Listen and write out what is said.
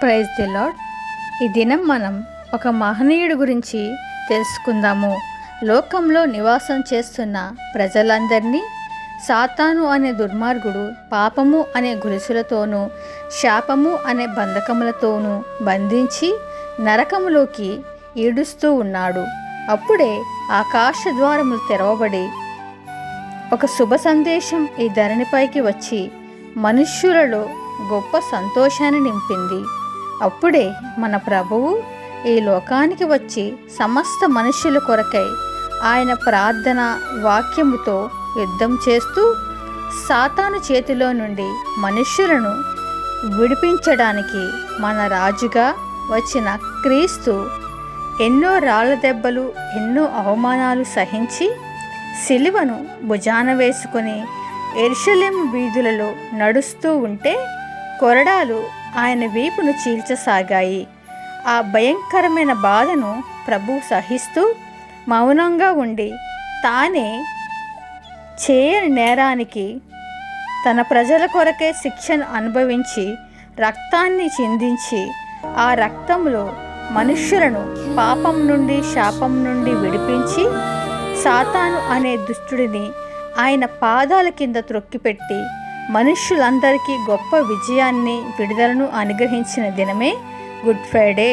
Praise the lord ఈ దినం మనం ఒక మహనీయుడి గురించి తెలుసుకుందాము. లోకంలో నివాసం చేస్తున్న ప్రజలందరినీ సాతాను అనే దుర్మార్గుడు పాపము అనే గొలుసులతోనూ శాపము అనే బంధకములతోనూ బంధించి నరకములోకి ఈడుస్తూ ఉన్నాడు. అప్పుడే ఆకాశ ద్వారములు తెరవబడి ఒక శుభ సందేశం ఈ ధరణిపైకి వచ్చి మనుష్యులలో గొప్ప సంతోషాన్ని నింపింది. అప్పుడే మన ప్రభువు ఈ లోకానికి వచ్చి సమస్త మనుషుల కొరకై ఆయన ప్రార్థన వాక్యముతో యుద్ధం చేస్తూ సాతాను చేతిలో నుండి మనుష్యులను విడిపించడానికి మన రాజుగా వచ్చిన క్రీస్తు ఎన్నో రాళ్ళ దెబ్బలు ఎన్నో అవమానాలు సహించి సిలువను భుజాన వేసుకుని ఎర్షలేం వీధులలో నడుస్తూ ఉంటే కొరడాలు ఆయన వీపును చీల్చసాగాయి. ఆ భయంకరమైన బాధను ప్రభు సహిస్తూ మౌనంగా ఉండి తానే చేయని నేరానికి తన ప్రజల కొరకే శిక్షను అనుభవించి రక్తాన్ని చిందించి ఆ రక్తంలో మనుష్యులను పాపం నుండి శాపం నుండి విడిపించి సాతాను అనే దుష్టుడిని ఆయన పాదాల కింద త్రొక్కిపెట్టి మనుష్యులందరికీ గొప్ప విజయాన్ని విడుదలను అనుగ్రహించిన దినమే గుడ్ ఫ్రైడే.